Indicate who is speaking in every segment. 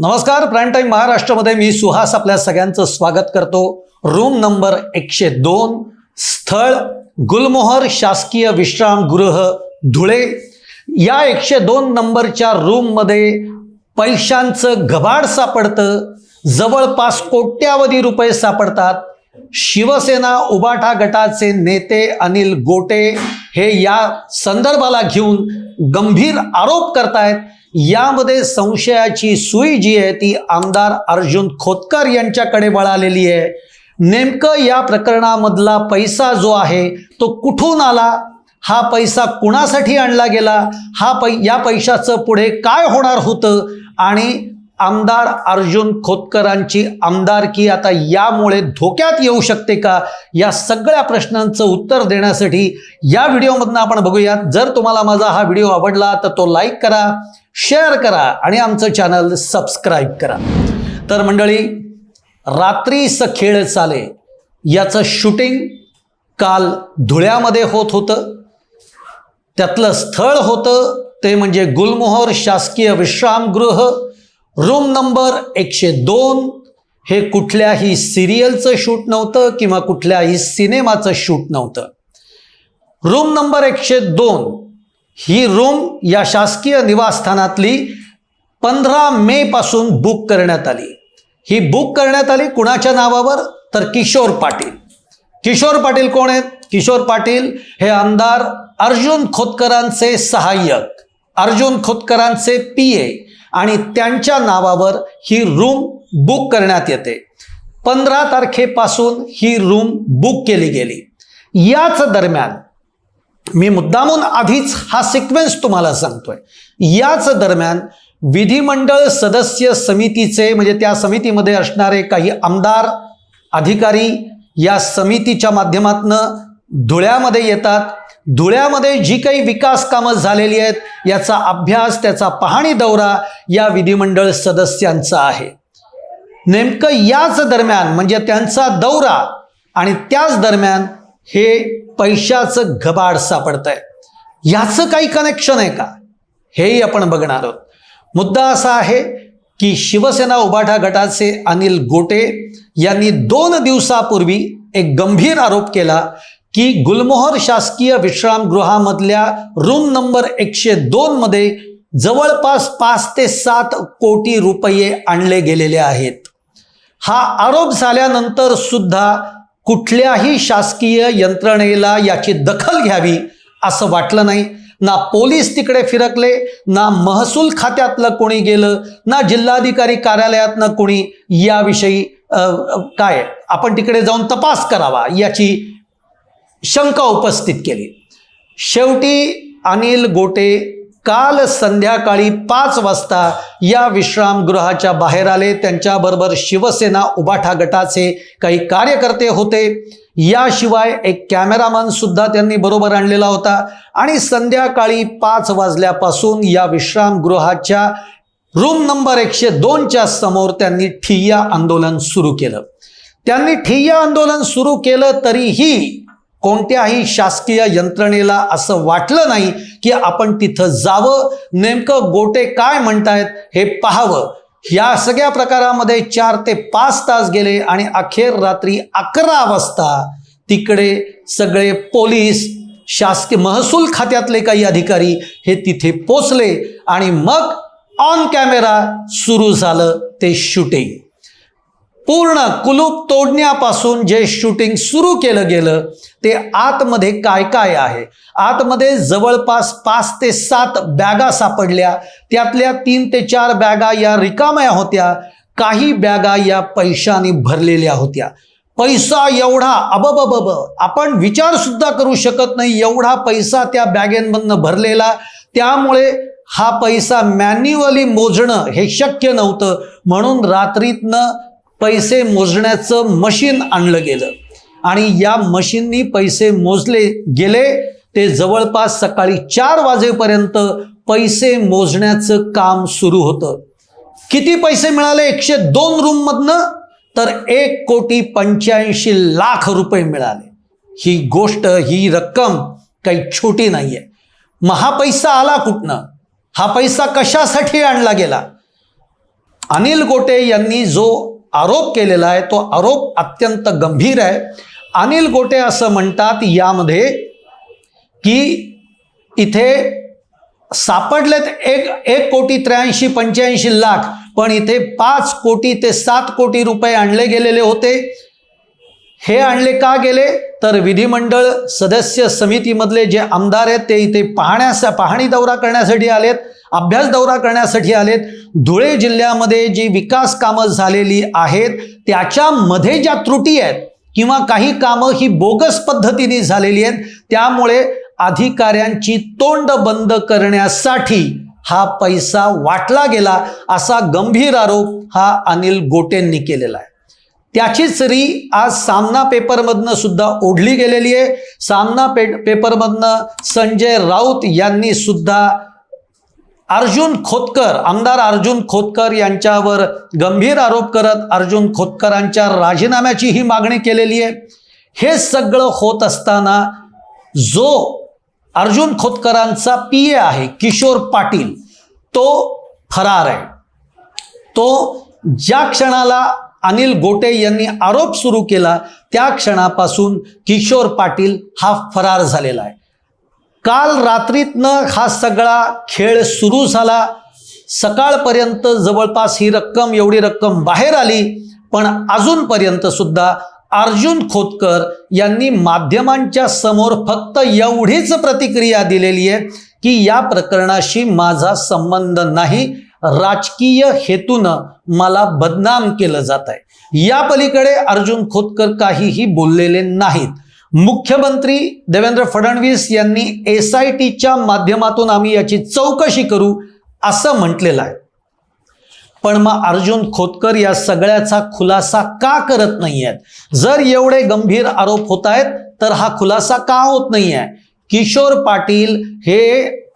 Speaker 1: नमस्कार prime time महाराष्ट्रामध्ये मी सुहास आपल्या सगळ्यांचं स्वागत करतो. रूम नंबर एकशे दोन स्थळ गुलमोहर शासकीय विश्रामगृह धुळे. या एकशे दोन नंबरच्या रूममध्ये पैशांचं घबाड सापडतं. जवळपास कोट्यावधी रुपये सापडतात. शिवसेना उबाठा गटाचे नेते अनिल गोटे हे या संदर्भाला घेऊन गंभीर आरोप करतायत. यामध्ये संशयाची सुई जी आहे ती आमदार अर्जुन खोतकर यांच्याकडे वळालेली आहे. नेमकं या प्रकरणामधला पैसा जो आहे तो कुठून आला? हा पैसा कुणासाठी आणला गेला? हा पै या पैशाचं पुढे काय होणार होतं? आणि आमदार अर्जुन खोतकरांची आमदारकी आता यामुळे धोक्यात येऊ शकते का? या सगळ्या प्रश्नांचं उत्तर देण्यासाठी या व्हिडिओमधनं आपण बघूयात. जर तुम्हाला माझा हा व्हिडिओ आवडला तर तो लाईक करा शेअर करा आणि आमचं चॅनल सबस्क्राईब करा. तर मंडळी रात्रीचं खेळ चाले. याचं शूटिंग काल धुळ्यामध्ये होत होतं. त्यातलं स्थळ होतं ते म्हणजे गुलमोहर शासकीय विश्रामगृह. रूम नंबर एकशे दोन. हे कुठल्याही सिरियलचं शूट नव्हतं किंवा कुठल्याही सिनेमाचं शूट नव्हतं. रूम नंबर एकशे दोन. ही रूम या शासकीय निवासस्थानातली पंधरा मे पासून बुक करण्यात आली. ही बुक करण्यात आली कुणाच्या नावावर? तर किशोर पाटील. किशोर पाटील कोण आहेत? किशोर पाटील हे आमदार अर्जुन खोतकरांचे सहाय्यक अर्जुन खोतकरांचे पी ए. आणि त्यांच्या नावावर ही रूम बुक करण्यात येते. पंधरा तारखेपासून ही रूम बुक केली गेली. याच दरम्यान मी मुद्दामून आधीच हा सिक्वेन्स तुम्हाला सांगतोय. याच दरम्यान विधिमंडळ सदस्य समितीचे म्हणजे त्या समितीमध्ये असणारे काही आमदार अधिकारी या समितीच्या माध्यमातनं धुळ्यामध्ये येतात. धुळ्यामध्ये जी काही विकास कामं झालेली आहेत याचा अभ्यास त्याचा पाहणी दौरा या विधिमंडळ सदस्यांचा आहे. नेमकं याच दरम्यान म्हणजे त्यांचा दौरा आणि त्याच दरम्यान हे पैशाचं घबाड सापडत आहे याचं काही कनेक्शन आहे का? हेही आपण बघणार आहोत. मुद्दा असा आहे की शिवसेना उबाठा गटाचे अनिल गोटे यांनी दोन दिवसापूर्वी एक गंभीर आरोप केला की गुलमोहर शासकीय विश्रामगृहामधल्या रूम नंबर एकशे दोनमध्ये जवळपास पाच ते सात कोटी रुपये आणले गेलेले आहेत. हा आरोप झाल्यानंतर सुद्धा कुठल्याही शासकीय यंत्रणेला याची दखल घ्यावी असं वाटलं नाही. ना पोलीस तिकडे फिरकले ना महसूल खात्यातलं कोणी गेलं ना जिल्हाधिकारी कार्यालयातनं कोणी याविषयी काय आपण तिकडे जाऊन तपास करावा याची शंका उपस्थित केली. शेवटी अनिल गोटे काल संध्याकाळी पाच वाजता या विश्रामगृहाच्या बाहेर आले. त्यांच्याबरोबर शिवसेना उबाठा गटाचे काही कार्यकर्ते होते. याशिवाय एक कॅमेरामन सुद्धा त्यांनी बरोबर आणलेला होता. आणि संध्याकाळी पाच वाजल्यापासून या विश्रामगृहाच्या रूम नंबर एकशे दोनच्या समोर त्यांनी ठिय्या आंदोलन सुरू केलं. त्यांनी ठिय्या आंदोलन सुरू केलं तरीही कोणत्याही शासकीय यंत्रणेला असं वाटलं नाही की आपण तिथं जावं. नेमकं गोटे काय म्हणतायत हे पाहावं. या सगळ्या प्रकारामध्ये चार ते पाच तास गेले आणि अखेर रात्री अकरा वाजता तिकडे सगळे पोलीस शासकीय महसूल खात्यातले काही अधिकारी हे तिथे पोचले आणि मग ऑन कॅमेरा सुरू झालं ते शूटिंग पूर्ण कुलूप तोडण्यापासून जे शूटिंग सुरू केलं गेलं ते आतमध्ये काय काय आहे? आतमध्ये जवळपास पाच ते सात बॅगा सापडल्या. त्यातल्या तीन ते चार बॅगा या रिकाम्या होत्या. काही बॅगा या पैशाने भरलेल्या होत्या. पैसा एवढा अबबबब आपण विचार सुद्धा करू शकत नाही एवढा पैसा त्या बॅगेंमधनं भरलेला. त्यामुळे हा पैसा मॅन्युअली मोजणं हे शक्य नव्हतं. म्हणून रात्रीतनं पैसे मोजण्याचं मशीन आणलं गेलं. आणि या मशीननी पैसे मोजले गेले ते जवळपास सकाळी चार वाजेपर्यंत पैसे मोजण्याचं काम सुरू होतं. किती पैसे मिळाले? एकशे दोन रूममधनं तर एक कोटी पंच्याऐंशी लाख रुपये मिळाले. ही गोष्ट ही रक्कम काही छोटी नाही आहे मग हा पैसा आला कुठनं? हा पैसा कशासाठी आणला गेला? अनिल गोटे यांनी जो आरोप केलेला आहे तो आरोप अत्यंत गंभीर आहे. अनिल गोटे असं म्हणतात यामध्ये की इथे सापडलेत एक एक कोटी त्र्याऐंशी पंच्याऐंशी लाख पण इथे पाच कोटी ते सात कोटी रुपये आणले गेलेले होते. हे आणले का गेले? तर विधिमंडळ सदस्य समितीमधले जे आमदार आहेत ते इथे पाहण्यास पाहणी दौरा करण्यासाठी आलेत. अभ्यास दौरा करण्यासाठी आलेत. धुळे जिल्ह्यामध्ये जी विकास कामं झालेली आहेत त्याच्यामध्ये ज्या त्रुटी आहेत किंवा काही कामं ही बोगस पद्धतीने झालेली आहेत त्यामुळे अधिकाऱ्यांची तोंड बंद करण्यासाठी हा पैसा वाटला गेला असा गंभीर आरोप हा अनिल गोटेंनी केलेला आहे. त्याचीच री आज सामना पेपरमधनं सुद्धा ओढली गेलेली आहे. सामना पे पेपरमधनं संजय राऊत यांनी सुद्धा अर्जुन खोतकर आमदार अर्जुन खोतकर यांच्यावर गंभीर आरोप करत अर्जुन खोतकरांच्या राजीनाम्याची ही मागणी केलेली आहे. हे सगळं होत असताना जो अर्जुन खोतकरांचा पी ए आहे किशोर पाटील तो फरार आहे. तो ज्या क्षणाला अनिल गोटे यांनी आरोप सुरू केला त्या क्षणापासून किशोर पाटील हा फरार झालेला आहे. काल रात्रीतनं हा सगळा खेळ सुरू झाला. सकाळपर्यंत जवळपास ही रक्कम एवढी रक्कम बाहेर आली पण अजूनपर्यंत सुद्धा अर्जुन खोतकर यांनी माध्यमांच्या समोर फक्त एवढीच प्रतिक्रिया दिलेली आहे की या प्रकरणाशी माझा संबंध नाही. राजकीय हेतूनं मला बदनाम केलं जात आहे या पलीकडे अर्जुन खोतकर काहीही बोललेले नाहीत. मुख्यमंत्री देवेंद्र फडणवीस यांनी एस आय टीच्या माध्यमातून आम्ही याची चौकशी करू असं म्हटलेलं आहे. पण मग अर्जुन खोतकर या सगळ्याचा खुलासा का करत नाही आहेत जर एवढे गंभीर आरोप होत आहेत तर हा खुलासा का होत नाही आहे किशोर पाटील हे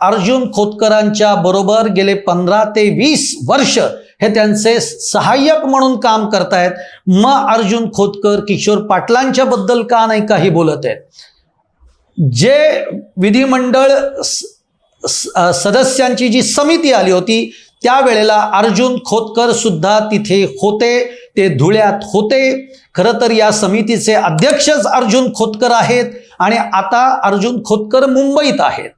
Speaker 1: अर्जुन खोतकरांच्या बरोबर गेले पंधरा ते वीस वर्ष हे त्यांचे सहाय्यक म्हणून काम करतायत. मग अर्जुन खोतकर किशोर पाटलांच्या बद्दल का नाही काही बोलत आहेत. जे विधिमंडळ स- स- सदस्यांची जी समिती आली होती त्यावेळेला अर्जुन खोतकर सुद्धा तिथे होते ते धुळ्यात होते. खरं तर या समितीचे अध्यक्षच अर्जुन खोतकर आहेत आणि आता अर्जुन खोतकर मुंबईत आहेत.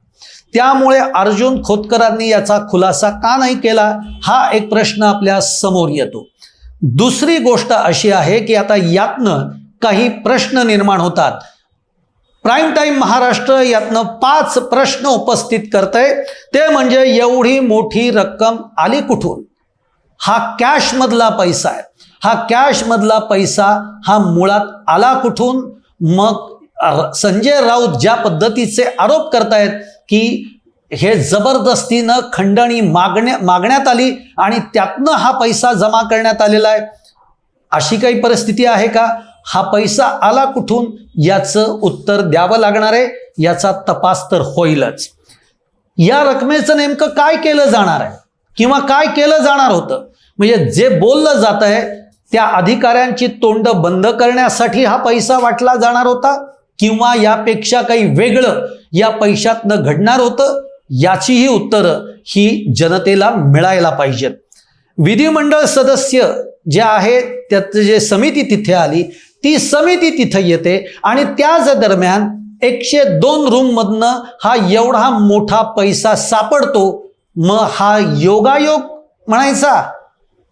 Speaker 1: त्यामुळे अर्जुन खोतकरांनी याचा खुलासा का नाही केला हा एक प्रश्न आपल्यासमोर येतो. दुसरी गोष्ट अशी आहे की आता यातनं काही प्रश्न निर्माण होतात. प्राईम टाईम महाराष्ट्र यातनं पाच प्रश्न उपस्थित करतंय. ते म्हणजे एवढी मोठी रक्कम आली कुठून? हा कॅशमधला पैसा आहे. हा कॅशमधला पैसा हा मुळात आला कुठून? मग संजय राऊत ज्या पद्धतीचे आरोप करतायत की हे जबरदस्तीनं खंडणी मागण्या मागण्यात आली आणि त्यातनं हा पैसा जमा करण्यात आलेला आहे. अशी काही परिस्थिती आहे का? हा पैसा आला कुठून? याचं उत्तर द्यावं लागणार आहे. याचा तपास तर होईलच. या रकमेचं नेमकं काय केलं जाणार आहे? किंवा काय केलं जाणार होतं? म्हणजे जे बोललं जात आहे त्या अधिकाऱ्यांची तोंड बंद करण्यासाठी हा पैसा वाटला जाणार होता? किंवा यापेक्षा काही वेगळं या पैशातनं घडणार होतं? याचीही उत्तरं ही जनतेला मिळायला पाहिजेत. विधिमंडळ सदस्य जे आहेत त्याचं जे समिती तिथे आली ती समिती तिथे येते आणि त्याच दरम्यान एकशे दोन रूममधनं हा एवढा मोठा पैसा सापडतो. मग हा योगायोग म्हणायचा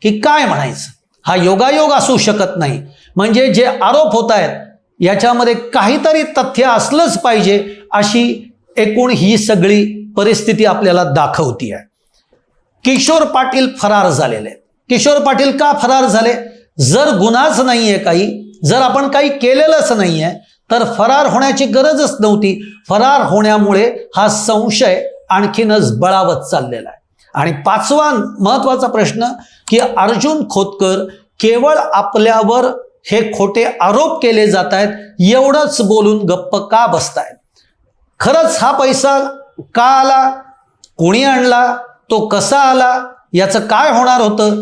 Speaker 1: की काय म्हणायचं? हा योगायोग असू शकत नाही. म्हणजे जे आरोप होत आहेत याच्यामध्ये काहीतरी तथ्य असलंच पाहिजे अशी एकूण ही सगळी परिस्थिती आपल्याला दाखवती आहे. किशोर पाटील फरार झालेले किशोर पाटील का फरार झाले? जर गुन्हाच नाहीये काही जर आपण काही केलेलंच नाहीये तर फरार होण्याची गरजच नव्हती. फरार होण्यामुळे हा संशय आणखीनच बळावत चाललेला आहे. आणि पाचवा महत्त्वाचा प्रश्न की अर्जुन खोतकर केवळ आपल्यावर हे खोटे आरोप केले जात आहेत एवढंच बोलून गप्प का बसतायत? खरंच हा पैसा का आला? कोणी आणला? तो कसा आला? याचं काय होणार होतं?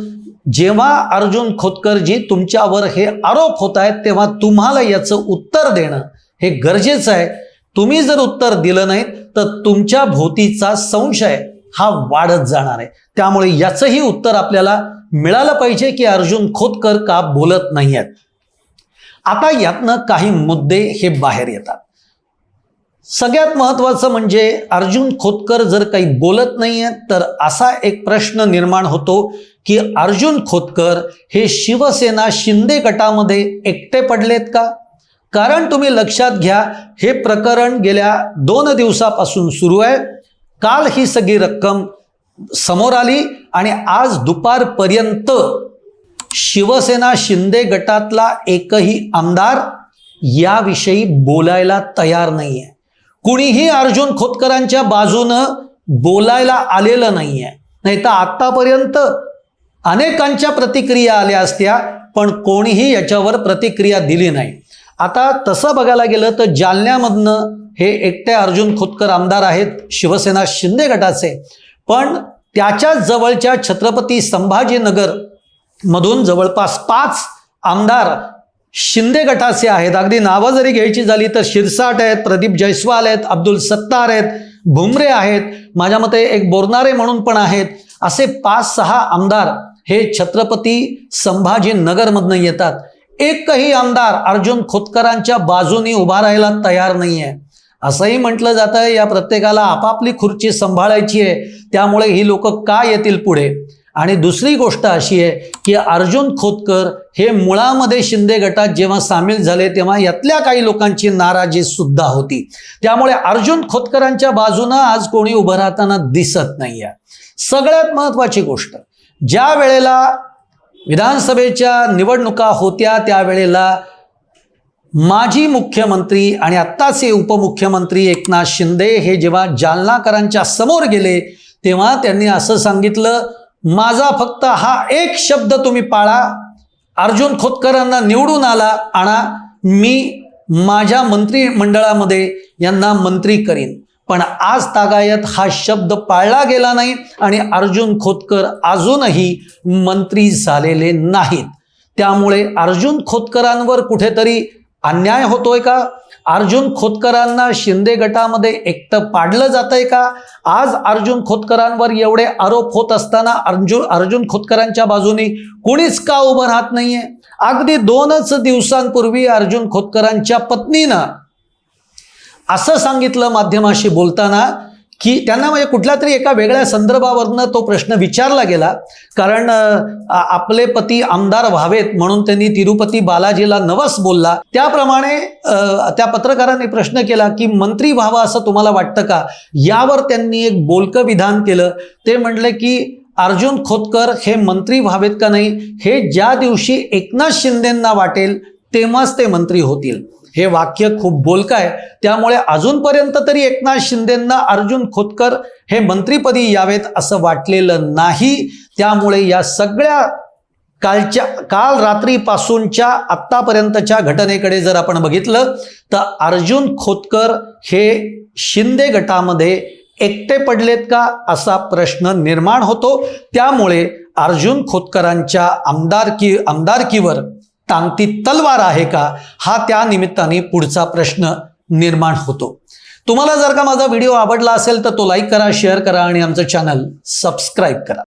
Speaker 1: जेव्हा अर्जुन खोतकरजी तुमच्यावर हे आरोप होत आहेत तेव्हा तुम्हाला याचं उत्तर देणं हे गरजेचं आहे. तुम्ही जर उत्तर दिलं नाही तर तुमच्या भोवतीचा संशय हा वाढत जाणार आहे. त्यामुळे याचंही उत्तर आपल्याला मिळालं पाहिजे की अर्जुन खोतकर का बोलत नाही आहेत आता यातनं काही मुद्दे हे बाहेर येतात. सगळ्यात महत्त्वाचं म्हणजे अर्जुन खोतकर जर काही बोलत नाहीये तर असा एक प्रश्न निर्माण होतो की अर्जुन खोतकर हे शिवसेना शिंदे गटामध्ये एकटे पडलेत का? कारण तुम्ही लक्षात घ्या हे प्रकरण गेल्या दोन दिवसापासून सुरू आहे. काल ही सगळी रक्कम समोर आली आणि आज दुपारपर्यंत शिवसेना शिंदे गटातला एकही आमदार याविषयी बोलायला तयार नाही आहे कुणीही अर्जुन खोतकरांच्या बाजूनं बोलायला आलेलं नाही आहे नाही तर आत्तापर्यंत अनेकांच्या प्रतिक्रिया आल्या असत्या पण कोणीही याच्यावर प्रतिक्रिया दिली नाही. आता तसं बघायला गेलं तर जालन्यामधनं हे एकटे अर्जुन खोतकर आमदार आहेत शिवसेना शिंदे गटाचे. पण त्याच्या जवळच्या छत्रपती संभाजीनगर मधून जवळपास पाच आमदार शिंदे गटाचे आहेत. अगदी नावं जरी घ्यायची झाली तर शिरसाट आहेत प्रदीप जयस्वाल आहेत अब्दुल सत्तार आहेत भुमरे आहेत माझ्या मते एक बोरनारे म्हणून पण आहेत. असे पाच सहा आमदार हे छत्रपती संभाजीनगरमधनं येतात. एकही आमदार अर्जुन खोतकरांच्या बाजूनी उभा राहायला तयार नाही आहे असंही म्हटलं जातं या प्रत्येकाला आपापली खुर्ची सांभाळायची आहे. त्यामुळे ही लोक का येतील पुढे? आणि दुसरी गोष्ट अशी आहे की अर्जुन खोतकर हे मुळामध्ये शिंदे गटात जेव्हा सामील झाले तेव्हा यातल्या काही लोकांची नाराजी सुद्धा होती. त्यामुळे अर्जुन खोतकरांच्या बाजूनं आज कोणी उभं राहताना दिसत नाही आहे सगळ्यात महत्त्वाची गोष्ट ज्या वेळेला विधानसभेच्या निवडणुका होत्या त्यावेळेला माजी मुख्यमंत्री आणि आत्ताचे उपमुख्यमंत्री एकनाथ शिंदे हे जेव्हा जालनाकरांच्या समोर गेले तेव्हा त्यांनी असं सांगितलं माझा फक्त हा एक शब्द तुम्ही पाळा. अर्जुन खोतकरांना निवडून आला आणा. मी माझ्या मंत्रिमंडळामध्ये यांना मंत्री करीन. पण आज तागायत हा शब्द पाळला गेला नाही आणि अर्जुन खोतकर अजूनही मंत्री झालेले नाहीत. त्यामुळे अर्जुन खोतकरांवर कुठेतरी अन्याय होतोय का? अर्जुन खोतकरांना शिंदे गटामध्ये एकटं पाडलं जातंय का? आज अर्जुन खोतकरांवर एवढे आरोप होत असताना अर्जुन अर्जुन खोतकरांच्या बाजूनी कुणीच का उभं राहत नाहीये? अगदी दोनच दिवसांपूर्वी अर्जुन खोतकरांच्या पत्नीनं असं सांगितलं माध्यमाशी बोलताना की त्यांना म्हणजे कुठल्या तरी एका वेगळ्या संदर्भावरनं तो प्रश्न विचारला गेला. कारण आपले पती आमदार व्हावेत म्हणून त्यांनी तिरुपती बालाजीला नवस बोलला. त्याप्रमाणे त्या पत्रकाराने प्रश्न केला की मंत्री व्हावं असं तुम्हाला वाटतं का? यावर त्यांनी एक बोलकं विधान केलं. ते म्हणले की अर्जुन खोतकर हे मंत्री व्हावेत का नाही? हे ज्या दिवशी एकनाथ शिंदेंना वाटेल तेव्हाच ते मंत्री होतील. हे वाक्य खूप बोलकं आहे त्यामुळे अजूनपर्यंत तरी एकनाथ शिंदेंना अर्जुन खोतकर हे मंत्रीपदी यावेत असं वाटलेलं नाही. त्यामुळे या सगळ्या कालच्या काल रात्रीपासूनच्या आत्तापर्यंतच्या घटनेकडे जर आपण बघितलं तर अर्जुन खोतकर हे शिंदे गटामध्ये एकटे पडलेत का असा प्रश्न निर्माण होतो. त्यामुळे अर्जुन खोतकरांच्या आमदारकी आमदारकीवर टांगती तलवार आहे का? हा त्या निमित्ताने पुढचा प्रश्न निर्माण होतो. तुम्हाला जर का माझा व्हिडिओ आवडला असेल तर तो लाईक करा शेअर करा आणि आमचं चॅनल सबस्क्राईब करा.